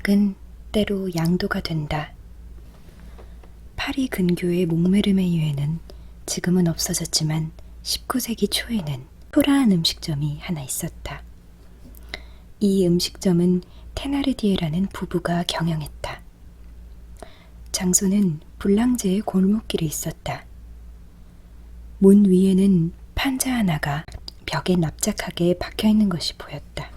위탁은 때로 양도가 된다. 파리 근교의 몽메르메 유에는 지금은 없어졌지만 19세기 초에는 초라한 음식점이 하나 있었다. 이 음식점은 테나르디에라는 부부가 경영했다. 장소는 불랑제의 골목길에 있었다. 문 위에는 판자 하나가 벽에 납작하게 박혀 있는 것이 보였다.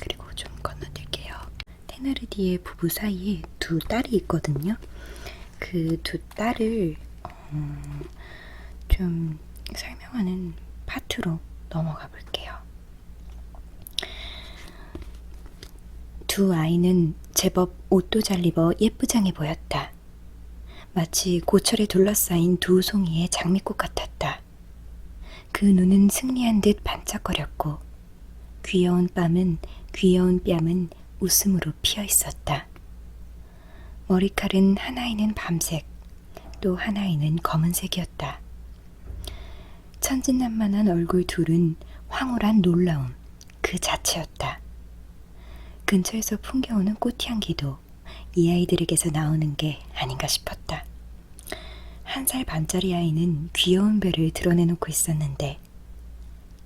그리고 좀 건너뛸게요. 테나르디에 부부 사이에 두 딸이 있거든요. 그 두 딸을 어, 좀 설명하는 파트로 넘어가 볼게요. 두 아이는 제법 옷도 잘 입어 예쁘장해 보였다. 마치 고철에 둘러싸인 두 송이의 장미꽃 같았다. 그 눈은 승리한 듯 반짝거렸고 귀여운 뺨은 귀여운 뺨은 웃음으로 피어 있었다. 머리칼은 하나에는 밤색, 또 하나에는 검은색이었다. 천진난만한 얼굴 둘은 황홀한 놀라움 그 자체였다. 근처에서 풍겨오는 꽃향기도 이 아이들에게서 나오는 게 아닌가 싶었다. 한 살 반짜리 아이는 귀여운 배를 드러내놓고 있었는데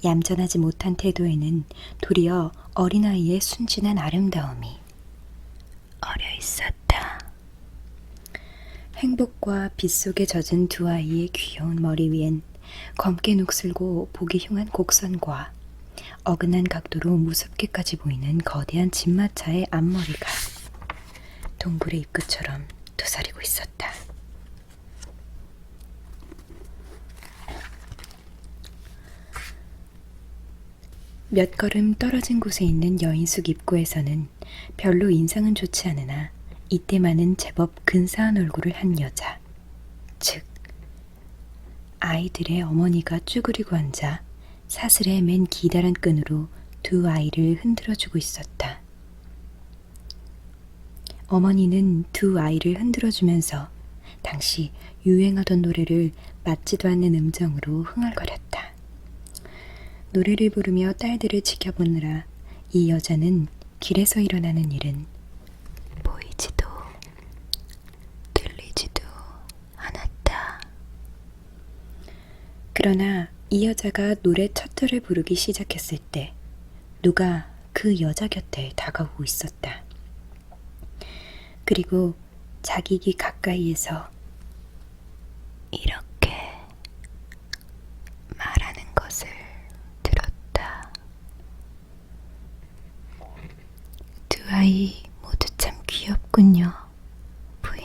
얌전하지 못한 태도에는 도리어 어린아이의 순진한 아름다움이 어려 있었다. 행복과 빛 속에 젖은 두 아이의 귀여운 머리 위엔 검게 녹슬고 보기 흉한 곡선과 어긋난 각도로 무섭게까지 보이는 거대한 진마차의 앞머리가 동굴의 입구처럼 도사리고 있었다. 몇 걸음 떨어진 곳에 있는 여인숙 입구에서는 별로 인상은 좋지 않으나 이때만은 제법 근사한 얼굴을 한 여자, 즉 아이들의 어머니가 쭈그리고 앉아 사슬에 맨 기다란 끈으로 두 아이를 흔들어주고 있었다. 어머니는 두 아이를 흔들어주면서 당시 유행하던 노래를 맞지도 않는 음정으로 흥얼거렸다. 노래를 부르며 딸들을 지켜보느라 이 여자는 길에서 일어나는 일은 보이지도 들리지도 않았다. 그러나 이 여자가 노래 첫 절을 부르기 시작했을 때 누가 그 여자 곁에 다가오고 있었다. 그리고 자기 귀 가까이에서 이렇게 말하는 것을 들었다. 두 아이 모두 참 귀엽군요, 부인.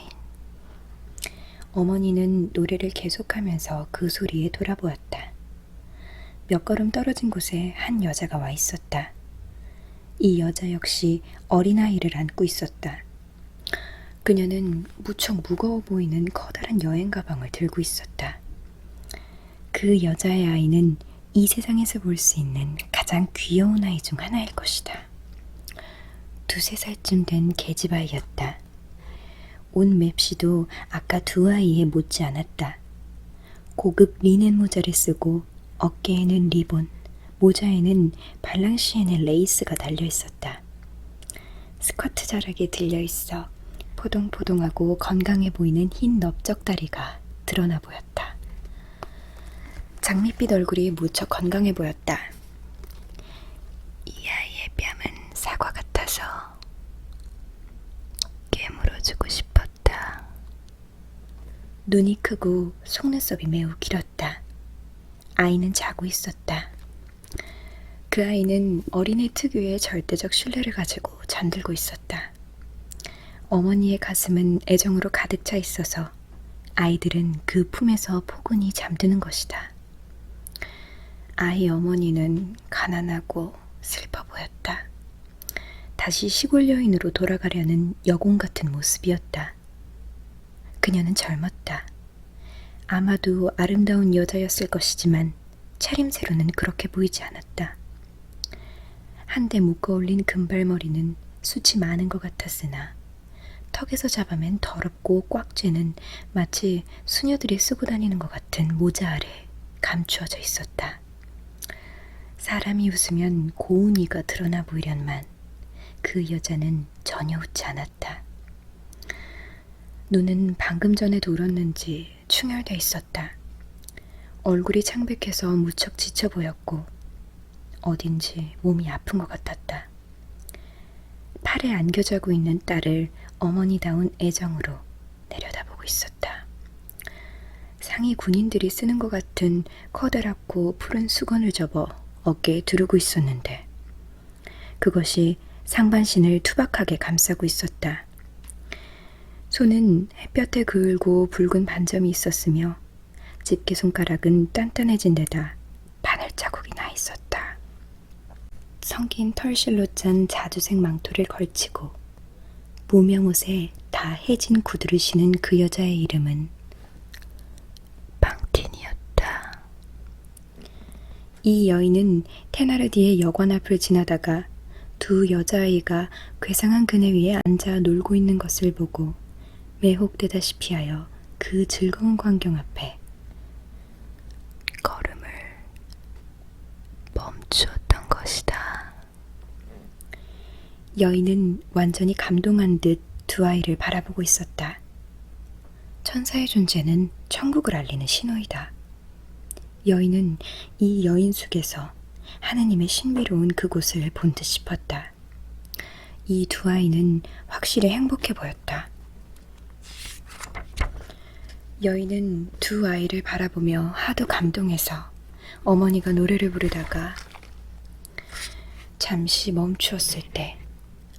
어머니는 노래를 계속하면서 그 소리에 돌아보았다. 몇 걸음 떨어진 곳에 한 여자가 와 있었다. 이 여자 역시 어린아이를 안고 있었다. 그녀는 무척 무거워 보이는 커다란 여행 가방을 들고 있었다. 그 여자의 아이는 이 세상에서 볼 수 있는 가장 귀여운 아이 중 하나일 것이다. 두세 살쯤 된 계집아이였다. 옷 맵시도 아까 두 아이에 못지 않았다. 고급 리넨 모자를 쓰고 어깨에는 리본, 모자에는 발랑시엔의 레이스가 달려 있었다. 스커트 자락에 들려 있어 포동포동하고 건강해 보이는 흰 넓적 다리가 드러나 보였다. 장밋빛 얼굴이 무척 건강해 보였다. 이 아이의 뺨은 사과 같아서 깨물어주고 싶었다. 눈이 크고 속눈썹이 매우 길었다. 아이는 자고 있었다. 그 아이는 어린애 특유의 절대적 신뢰를 가지고 잠들고 있었다. 어머니의 가슴은 애정으로 가득 차 있어서 아이들은 그 품에서 포근히 잠드는 것이다. 아이 어머니는 가난하고 슬퍼 보였다. 다시 시골 여인으로 돌아가려는 여공 같은 모습이었다. 그녀는 젊었다. 아마도 아름다운 여자였을 것이지만 차림새로는 그렇게 보이지 않았다. 한데 묶어 올린 금발머리는 숱이 많은 것 같았으나 턱에서 잡아맨 더럽고 꽉 쬐는 마치 수녀들이 쓰고 다니는 것 같은 모자 아래 감추어져 있었다. 사람이 웃으면 고운 이가 드러나 보이련만 그 여자는 전혀 웃지 않았다. 눈은 방금 전에도 울었는지 충혈돼 있었다. 얼굴이 창백해서 무척 지쳐 보였고 어딘지 몸이 아픈 것 같았다. 팔에 안겨 자고 있는 딸을 어머니다운 애정으로 내려다보고 있었다. 상이 군인들이 쓰는 것 같은 커다랗고 푸른 수건을 접어 어깨에 두르고 있었는데 그것이 상반신을 투박하게 감싸고 있었다. 손은 햇볕에 그을고 붉은 반점이 있었으며 집게 손가락은 단단해진 데다 바늘 자국이 나 있었다. 성긴 털실로 짠 자주색 망토를 걸치고 무명옷에 다 해진 구두를 신은 그 여자의 이름은 방틴이었다. 이 여인은 테나르디의 여관 앞을 지나다가 두 여자아이가 괴상한 그네 위에 앉아 놀고 있는 것을 보고 매혹되다시피 하여 그 즐거운 광경 앞에 걸음을 멈추었던 것이다. 여인은 완전히 감동한 듯두 아이를 바라보고 있었다. 천사의 존재는 천국을 알리는 신호이다. 여인은 이 여인 속에서 하느님의 신비로운 그곳을 본 듯 싶었다. 이 두 아이는 확실히 행복해 보였다. 여인은 두 아이를 바라보며 하도 감동해서 어머니가 노래를 부르다가 잠시 멈추었을 때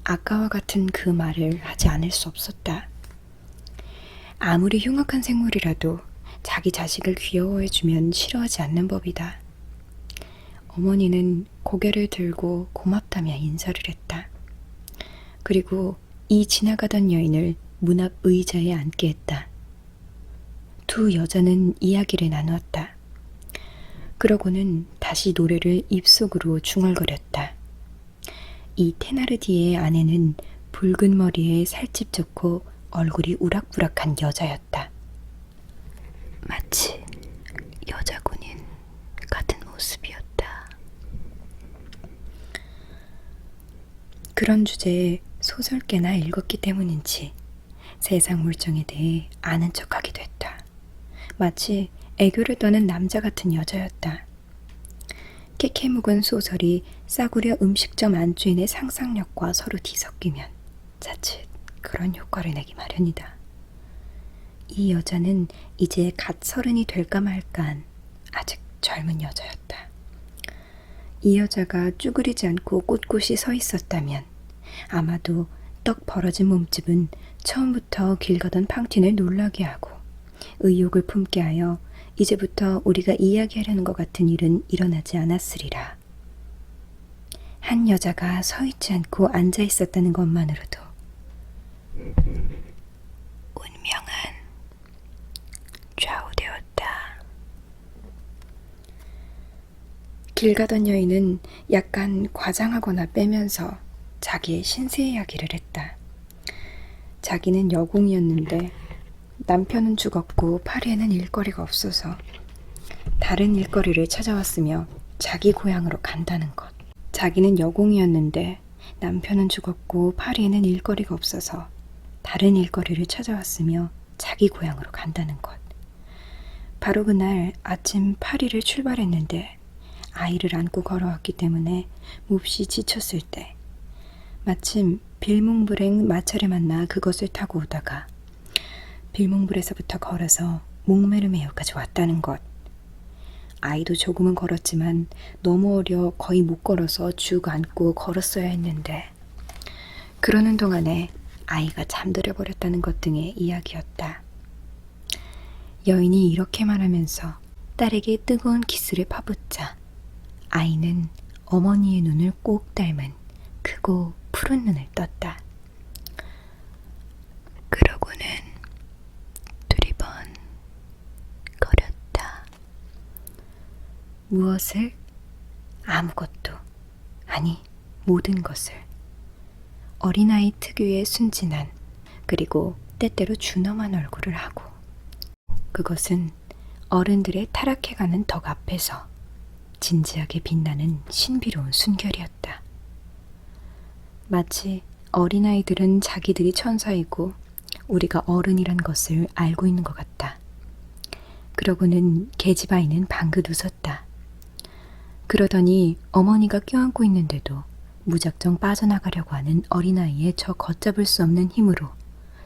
아까와 같은 그 말을 하지 않을 수 없었다. 아무리 흉악한 생물이라도 자기 자식을 귀여워해주면 싫어하지 않는 법이다. 어머니는 고개를 들고 고맙다며 인사를 했다. 그리고 이 지나가던 여인을 문 앞 의자에 앉게 했다. 두 여자는 이야기를 나누었다. 그러고는 다시 노래를 입속으로 중얼거렸다. 이 테나르디의 아내는 붉은 머리에 살집 좋고 얼굴이 우락부락한 여자였다. 마치 여자 군인 같은 모습이었다. 그런 주제에 소설 꽤나 읽었기 때문인지 세상 물정에 대해 아는 척하게 됐다. 마치 애교를 떠는 남자 같은 여자였다. 캐캐 묵은 소설이 싸구려 음식점 안주인의 상상력과 서로 뒤섞이면 자칫 그런 효과를 내기 마련이다. 이 여자는 이제 갓 서른이 될까 말까한 아직 젊은 여자였다. 이 여자가 쭈그리지 않고 꼿꼿이 서 있었다면 아마도 떡 벌어진 몸집은 처음부터 길 가던 팡틴을 놀라게 하고 의욕을 품게 하여 이제부터 우리가 이야기하려는 것 같은 일은 일어나지 않았으리라. 한 여자가 서 있지 않고 앉아 있었다는 것만으로도 운명은 좌우되었다. 길 가던 여인은 약간 과장하거나 빼면서 자기의 신세 이야기를 했다. 자기는 여공이었는데 남편은 죽었고 파리에는 일거리가 없어서 다른 일거리를 찾아왔으며 자기 고향으로 간다는 것. 자기는 여공이었는데 남편은 죽었고 파리에는 일거리가 없어서 다른 일거리를 찾아왔으며 자기 고향으로 간다는 것. 바로 그날 아침 8일을 출발했는데 아이를 안고 걸어왔기 때문에 몹시 지쳤을 때 마침 빌몽불행 마차를 만나 그것을 타고 오다가 빌몽불에서부터 걸어서 목메르메요까지 왔다는 것. 아이도 조금은 걸었지만 너무 어려 거의 못 걸어서 쭉 안고 걸었어야 했는데 그러는 동안에 아이가 잠들어 버렸다는 것 등의 이야기였다. 여인이 이렇게 말하면서 딸에게 뜨거운 키스를 파묻자 아이는 어머니의 눈을 꼭 닮은 크고 푸른 눈을 떴다. 그러고는 두리번 거렸다. 무엇을? 아무것도. 아니, 모든 것을. 어린아이 특유의 순진한, 그리고 때때로 준엄한 얼굴을 하고, 그것은 어른들의 타락해가는 덕 앞에서 진지하게 빛나는 신비로운 순결이었다. 마치 어린아이들은 자기들이 천사이고 우리가 어른이란 것을 알고 있는 것 같다. 그러고는 계집아이는 방긋 웃었다. 그러더니 어머니가 껴안고 있는데도 무작정 빠져나가려고 하는 어린아이의 저 걷잡을 수 없는 힘으로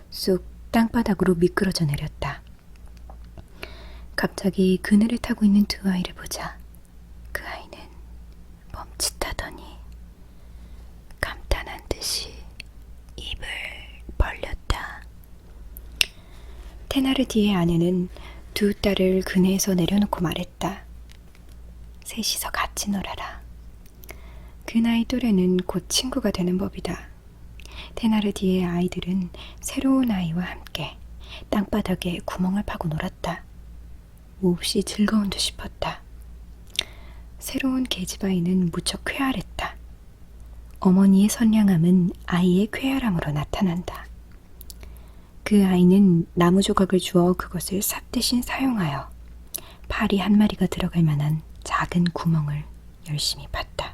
쑥 땅바닥으로 미끄러져 내렸다. 갑자기 그늘을 타고 있는 두 아이를 보자 그 아이는 멈칫하더니 감탄한 듯이 입을 벌렸다. 테나르디의 아내는 두 딸을 그네에서 내려놓고 말했다. 셋이서 같이 놀아라. 그 나이 또래는 곧 친구가 되는 법이다. 테나르디의 아이들은 새로운 아이와 함께 땅바닥에 구멍을 파고 놀았다. 몹시 즐거운 듯 싶었다. 새로운 계집아이는 무척 쾌활했다. 어머니의 선량함은 아이의 쾌활함으로 나타난다. 그 아이는 나무 조각을 주어 그것을 삽 대신 사용하여 파리 한 마리가 들어갈 만한 작은 구멍을 열심히 팠다.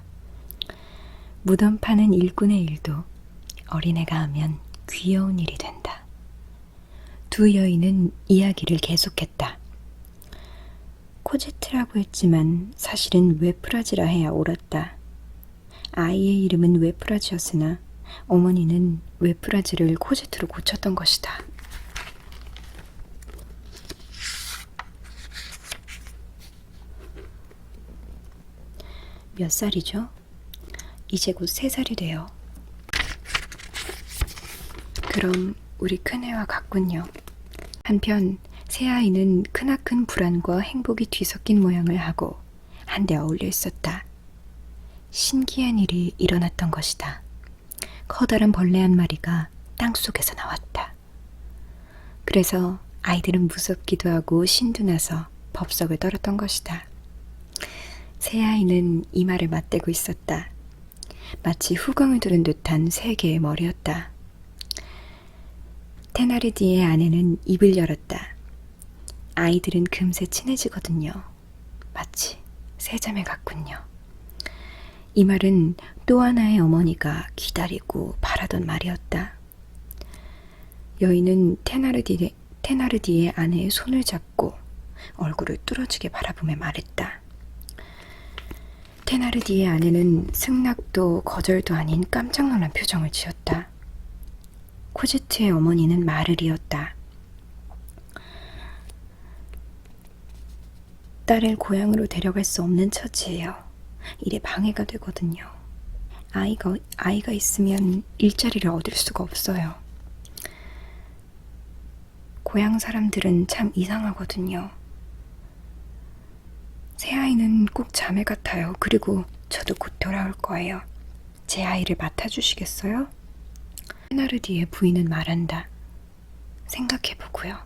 무덤 파는 일꾼의 일도 어린애가 하면 귀여운 일이 된다. 두 여인은 이야기를 계속했다. 코제트라고 했지만 사실은 웨프라지라 해야 옳았다. 아이의 이름은 웨프라지였으나 어머니는 웨프라지를 코제트로 고쳤던 것이다. 몇 살이죠? 이제 곧 세 살이 돼요. 그럼 우리 큰애와 같군요. 한편 새아이는 크나큰 불안과 행복이 뒤섞인 모양을 하고 한데 어울려 있었다. 신기한 일이 일어났던 것이다. 커다란 벌레 한 마리가 땅 속에서 나왔다. 그래서 아이들은 무섭기도 하고 신도 나서 법석을 떨었던 것이다. 새 아이는 이마를 맞대고 있었다. 마치 후광을 두른 듯한 세 개의 머리였다. 테나르디의 아내는 입을 열었다. 아이들은 금세 친해지거든요. 마치 세자매 같군요. 이 말은 또 하나의 어머니가 기다리고 바라던 말이었다. 여인은 테나르디, 테나르디의 아내의 손을 잡고 얼굴을 뚫어지게 바라보며 말했다. 테나르디의 아내는 승낙도 거절도 아닌 깜짝 놀란 표정을 지었다. 코제트의 어머니는 말을 이었다. 딸을 고향으로 데려갈 수 없는 처지예요. 일에 방해가 되거든요. 아이가, 아이가 있으면 일자리를 얻을 수가 없어요. 고향 사람들은 참 이상하거든요. 새 아이는 꼭 자매 같아요. 그리고 저도 곧 돌아올 거예요. 제 아이를 맡아주시겠어요? 헤나르디의 부인은 말한다. 생각해보고요.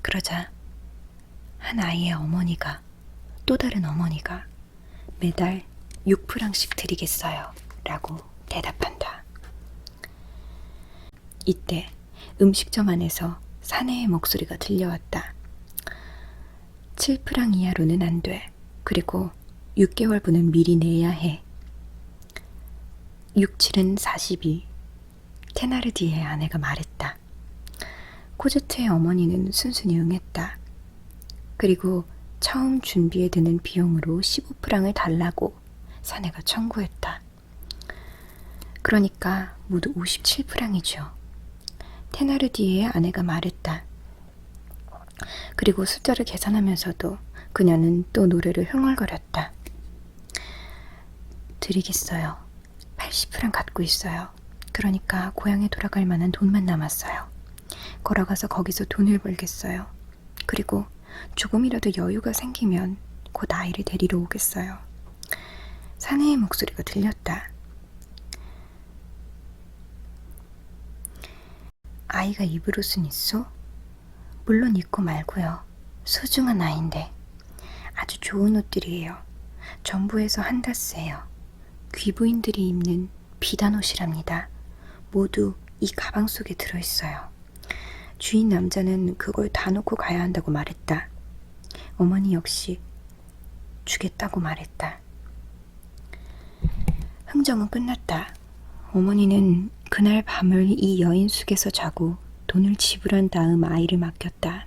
그러자 한 아이의 어머니가 또 다른 어머니가 매달 6프랑씩 드리겠어요. 라고 대답한다. 이때 음식점 안에서 사내의 목소리가 들려왔다. 7프랑 이하로는 안 돼. 그리고 6개월분은 미리 내야 해. 6, 7은 42. 테나르디의 아내가 말했다. 코제트의 어머니는 순순히 응했다. 그리고 처음 준비에 드는 비용으로 15프랑을 달라고 사내가 청구했다. 그러니까 모두 57프랑이죠. 테나르디의 아내가 말했다. 그리고 숫자를 계산하면서도 그녀는 또 노래를 흥얼거렸다. 드리겠어요. 80프랑 갖고 있어요. 그러니까 고향에 돌아갈 만한 돈만 남았어요. 걸어가서 거기서 돈을 벌겠어요. 그리고 조금이라도 여유가 생기면 곧 아이를 데리러 오겠어요. 사내의 목소리가 들렸다. 아이가 입을 옷은 있어? 물론 있고 말고요. 소중한 아이인데 아주 좋은 옷들이에요. 전부에서 한다스예요. 귀부인들이 입는 비단 옷이랍니다. 모두 이 가방 속에 들어있어요. 주인 남자는 그걸 다 놓고 가야 한다고 말했다. 어머니 역시 주겠다고 말했다. 흥정은 끝났다. 어머니는 그날 밤을 이 여인 숙에서 자고 돈을 지불한 다음 아이를 맡겼다.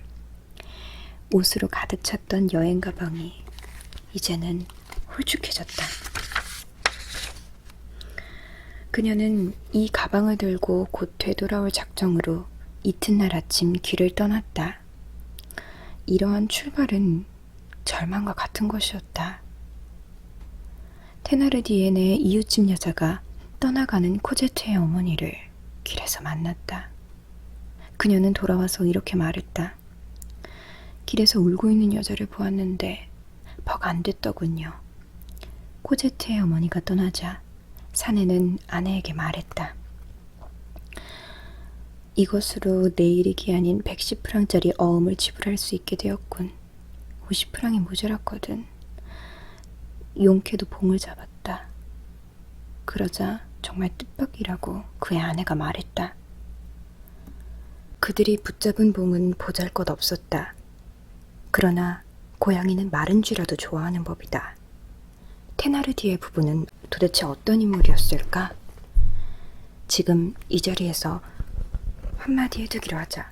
옷으로 가득 찼던 여행 가방이 이제는 홀쭉해졌다. 그녀는 이 가방을 들고 곧 되돌아올 작정으로 이튿날 아침 길을 떠났다. 이러한 출발은 절망과 같은 것이었다. 테나르디엔의 이웃집 여자가 떠나가는 코제트의 어머니를 길에서 만났다. 그녀는 돌아와서 이렇게 말했다. 길에서 울고 있는 여자를 보았는데 벅 안 됐더군요. 코제트의 어머니가 떠나자 사내는 아내에게 말했다. 이것으로 내일이 기한인 110프랑짜리 어음을 지불할 수 있게 되었군. 50프랑이 모자랐거든. 용케도 봉을 잡았다. 그러자 정말 뜻밖이라고 그의 아내가 말했다. 그들이 붙잡은 봉은 보잘 것 없었다. 그러나 고양이는 마른 쥐라도 좋아하는 법이다. 테나르디의 부부는 도대체 어떤 인물이었을까? 지금 이 자리에서 한마디 해두기로 하자.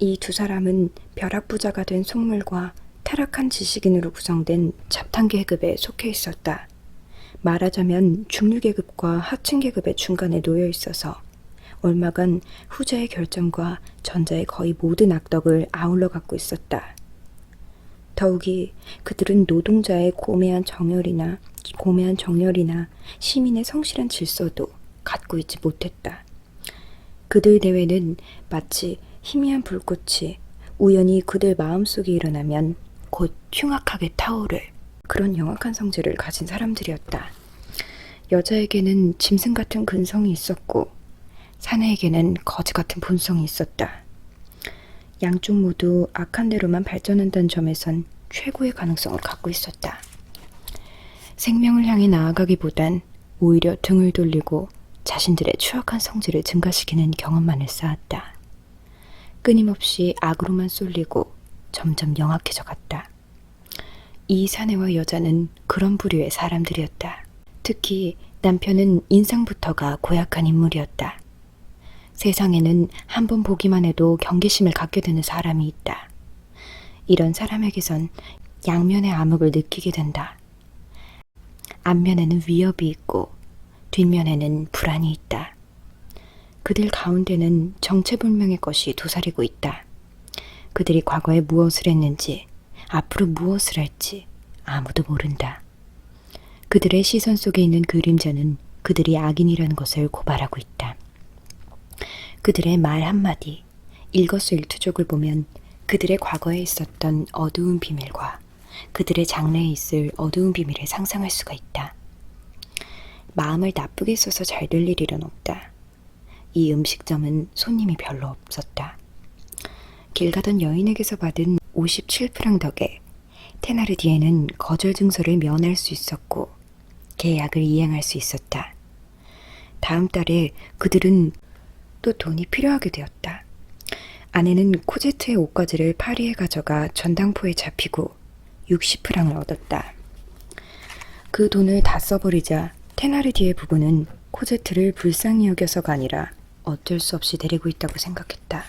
이 두 사람은 벼락부자가 된 속물과 타락한 지식인으로 구성된 잡탕 계급에 속해 있었다. 말하자면 중류 계급과 하층 계급의 중간에 놓여 있어서 얼마간 후자의 결정과 전자의 거의 모든 악덕을 아울러 갖고 있었다. 더욱이 그들은 노동자의 고매한 정열이나 고매한 정열이나 시민의 성실한 질서도 갖고 있지 못했다. 그들 대회는 마치 희미한 불꽃이 우연히 그들 마음속에 일어나면 곧 흉악하게 타오를 그런 영악한 성질을 가진 사람들이었다. 여자에게는 짐승 같은 근성이 있었고 사내에게는 거지 같은 본성이 있었다. 양쪽 모두 악한 대로만 발전한다는 점에선 최고의 가능성을 갖고 있었다. 생명을 향해 나아가기보단 오히려 등을 돌리고 자신들의 추악한 성질을 증가시키는 경험만을 쌓았다. 끊임없이 악으로만 쏠리고 점점 영악해져 갔다. 이 사내와 여자는 그런 부류의 사람들이었다. 특히 남편은 인상부터가 고약한 인물이었다. 세상에는 한 번 보기만 해도 경계심을 갖게 되는 사람이 있다. 이런 사람에게선 양면의 암흑을 느끼게 된다. 앞면에는 위협이 있고 뒷면에는 불안이 있다. 그들 가운데는 정체불명의 것이 도사리고 있다. 그들이 과거에 무엇을 했는지, 앞으로 무엇을 할지 아무도 모른다. 그들의 시선 속에 있는 그림자는 그들이 악인이라는 것을 고발하고 있다. 그들의 말 한마디, 일거수일투족을 보면 그들의 과거에 있었던 어두운 비밀과 그들의 장래에 있을 어두운 비밀을 상상할 수가 있다. 마음을 나쁘게 써서 잘 될 일이란 없다. 이 음식점은 손님이 별로 없었다. 길 가던 여인에게서 받은 57프랑 덕에 테나르디에는 거절 증서를 면할 수 있었고 계약을 이행할 수 있었다. 다음 달에 그들은 또 돈이 필요하게 되었다. 아내는 코제트의 옷가지를 파리에 가져가 전당포에 잡히고 60프랑을 얻었다. 그 돈을 다 써버리자 테나르디의 부부는 코제트를 불쌍히 여겨서가 아니라 어쩔 수 없이 데리고 있다고 생각했다.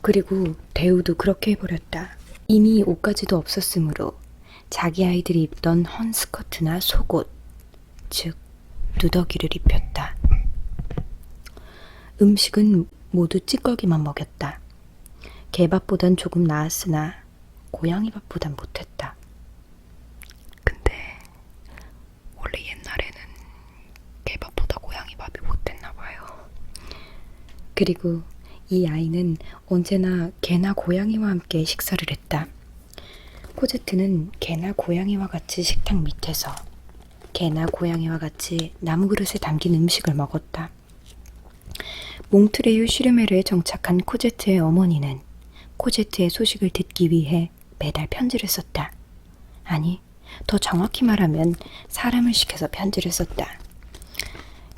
그리고 대우도 그렇게 해버렸다. 이미 옷가지도 없었으므로 자기 아이들이 입던 헌 스커트나 속옷, 즉 누더기를 입혔다. 음식은 모두 찌꺼기만 먹였다. 개밥보단 조금 나았으나 고양이 밥보단 못했다. 근데 원래 옛날에는 개밥보다 고양이 밥이 못했나 봐요. 그리고 이 아이는 언제나 개나 고양이와 함께 식사를 했다. 코제트는 개나 고양이와 같이 식탁 밑에서 개나 고양이와 같이 나무 그릇에 담긴 음식을 먹었다. 몽트레유 슈르메르에 정착한 코제트의 어머니는 코제트의 소식을 듣기 위해 매달 편지를 썼다. 아니, 더 정확히 말하면 사람을 시켜서 편지를 썼다.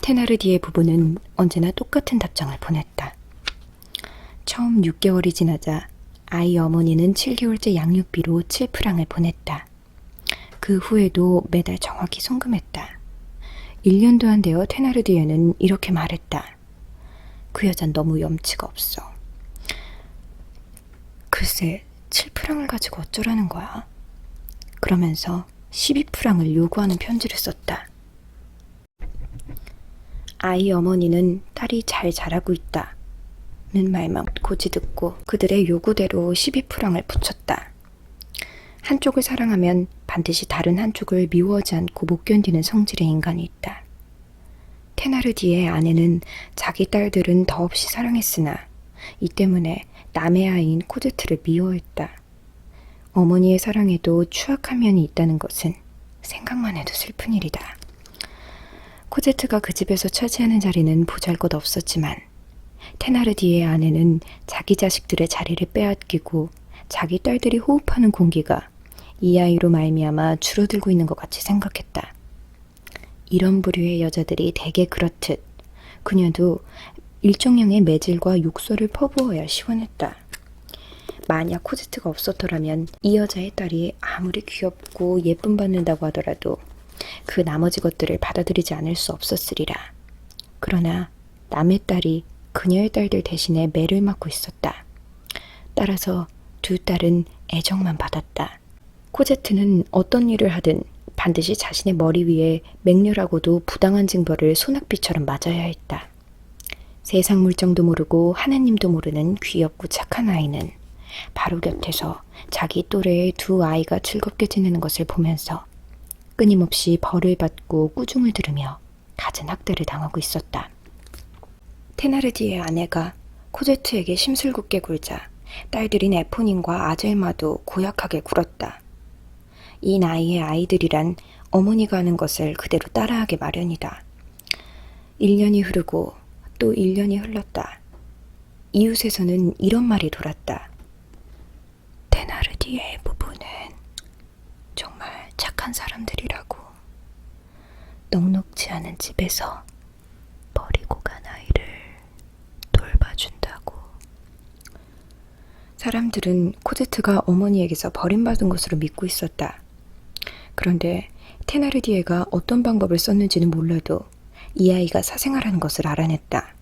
테나르디의 부부는 언제나 똑같은 답장을 보냈다. 처음 6개월이 지나자 아이 어머니는 7개월째 양육비로 7프랑을 보냈다. 그 후에도 매달 정확히 송금했다. 1년도 안 되어 테나르디에는 이렇게 말했다. 그 여잔 너무 염치가 없어. 글쎄, 7프랑을 가지고 어쩌라는 거야? 그러면서 12프랑을 요구하는 편지를 썼다. 아이 어머니는 딸이 잘 자라고 있다. 는 말만 고지 듣고 그들의 요구대로 12프랑을 붙였다. 한쪽을 사랑하면 반드시 다른 한쪽을 미워하지 않고 못 견디는 성질의 인간이 있다. 테나르디의 아내는 자기 딸들은 더없이 사랑했으나 이 때문에 남의 아이인 코제트를 미워했다. 어머니의 사랑에도 추악한 면이 있다는 것은 생각만 해도 슬픈 일이다. 코제트가 그 집에서 차지하는 자리는 보잘것 없었지만 테나르디의 아내는 자기 자식들의 자리를 빼앗기고 자기 딸들이 호흡하는 공기가 이 아이로 말미암아 줄어들고 있는 것 같이 생각했다. 이런 부류의 여자들이 대개 그렇듯 그녀도 일정량의 매질과 욕설을 퍼부어야 시원했다. 만약 코제트가 없었더라면 이 여자의 딸이 아무리 귀엽고 예쁨 받는다고 하더라도 그 나머지 것들을 받아들이지 않을 수 없었으리라. 그러나 남의 딸이 그녀의 딸들 대신에 매를 맞고 있었다. 따라서 두 딸은 애정만 받았다. 코제트는 어떤 일을 하든 반드시 자신의 머리 위에 맹렬하고도 부당한 징벌을 소낙비처럼 맞아야 했다. 세상 물정도 모르고 하나님도 모르는 귀엽고 착한 아이는 바로 곁에서 자기 또래의 두 아이가 즐겁게 지내는 것을 보면서 끊임없이 벌을 받고 꾸중을 들으며 갖은 학대를 당하고 있었다. 테나르디의 아내가 코제트에게 심술궂게 굴자 딸들인 에포닌과 아젤마도 고약하게 굴었다. 이 나이의 아이들이란 어머니가 하는 것을 그대로 따라하게 마련이다. 1년이 흐르고 또 1년이 흘렀다. 이웃에서는 이런 말이 돌았다. 테나르디의 부부는 정말 착한 사람들이라고. 넉넉지 않은 집에서 버리고 간 아이를 돌봐준다고. 사람들은 코제트가 어머니에게서 버림받은 것으로 믿고 있었다. 그런데 테나르디에가 어떤 방법을 썼는지는 몰라도 이 아이가 사생활하는 것을 알아냈다.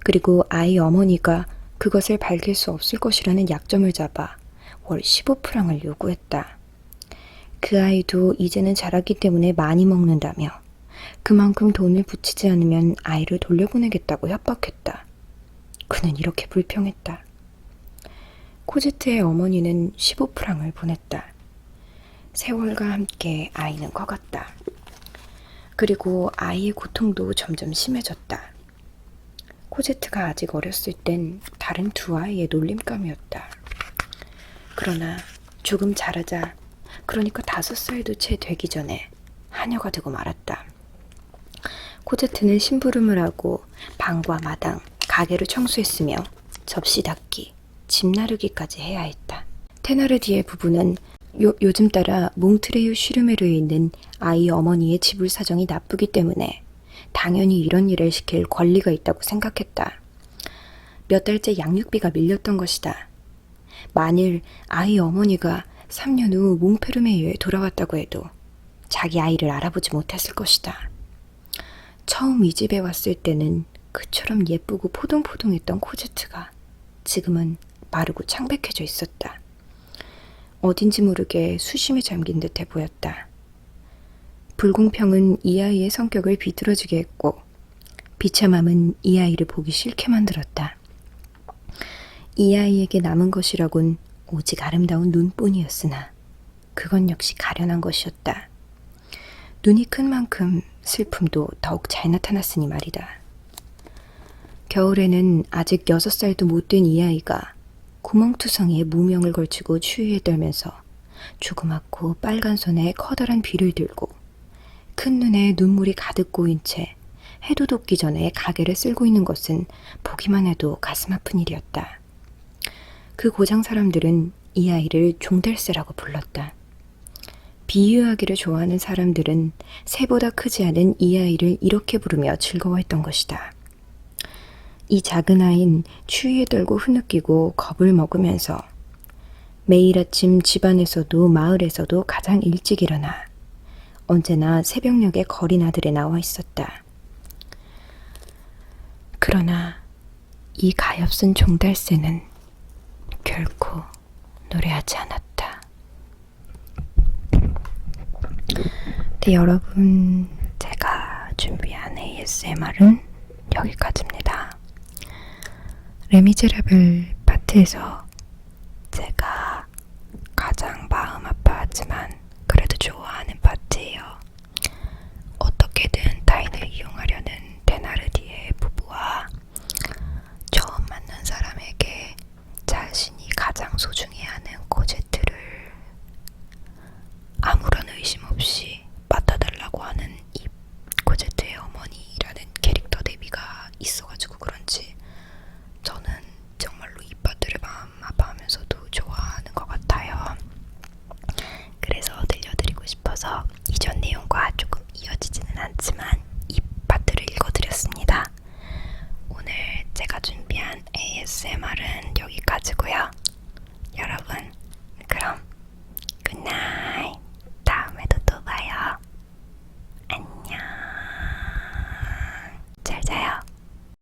그리고 아이 어머니가 그것을 밝힐 수 없을 것이라는 약점을 잡아 월 15프랑을 요구했다. 그 아이도 이제는 자랐기 때문에 많이 먹는다며 그만큼 돈을 붙이지 않으면 아이를 돌려보내겠다고 협박했다. 그는 이렇게 불평했다. 코제트의 어머니는 15프랑을 보냈다. 세월과 함께 아이는 커갔다. 그리고 아이의 고통도 점점 심해졌다. 코제트가 아직 어렸을 땐 다른 두 아이의 놀림감이었다. 그러나 조금 자라자, 그러니까 다섯 살도 채 되기 전에 하녀가 되고 말았다. 코제트는 심부름을 하고 방과 마당, 가게를 청소했으며 접시 닦기, 집 나르기까지 해야 했다. 테나르디의 부부는 요, 요즘 따라 몽트레유 슈르메르에 있는 아이 어머니의 지불 사정이 나쁘기 때문에 당연히 이런 일을 시킬 권리가 있다고 생각했다. 몇 달째 양육비가 밀렸던 것이다. 만일 아이 어머니가 3년 후 몽페르메유에 돌아왔다고 해도 자기 아이를 알아보지 못했을 것이다. 처음 이 집에 왔을 때는 그처럼 예쁘고 포동포동했던 코제트가 지금은 마르고 창백해져 있었다. 어딘지 모르게 수심에 잠긴 듯해 보였다. 불공평은 이 아이의 성격을 비틀어지게 했고 비참함은 이 아이를 보기 싫게 만들었다. 이 아이에게 남은 것이라곤 오직 아름다운 눈뿐이었으나 그건 역시 가련한 것이었다. 눈이 큰 만큼 슬픔도 더욱 잘 나타났으니 말이다. 겨울에는 아직 여섯 살도 못 된 이 아이가 구멍투성이에 무명을 걸치고 추위에 떨면서 조그맣고 빨간 손에 커다란 비를 들고 큰 눈에 눈물이 가득 고인 채 해도 돋기 전에 가게를 쓸고 있는 것은 보기만 해도 가슴 아픈 일이었다. 그 고장 사람들은 이 아이를 종달새라고 불렀다. 비유하기를 좋아하는 사람들은 새보다 크지 않은 이 아이를 이렇게 부르며 즐거워했던 것이다. 이 작은 아이는 추위에 떨고 흐느끼고 겁을 먹으면서 매일 아침 집안에서도 마을에서도 가장 일찍 일어나 언제나 새벽녘에 거린 아들에 나와 있었다. 그러나 이 가엾은 종달새는 결코 노래하지 않았다. 네, 여러분, 제가 준비한 ASMR은 여기까지입니다. 레미제라블 파트에서 제가 가장 마음 아파하지만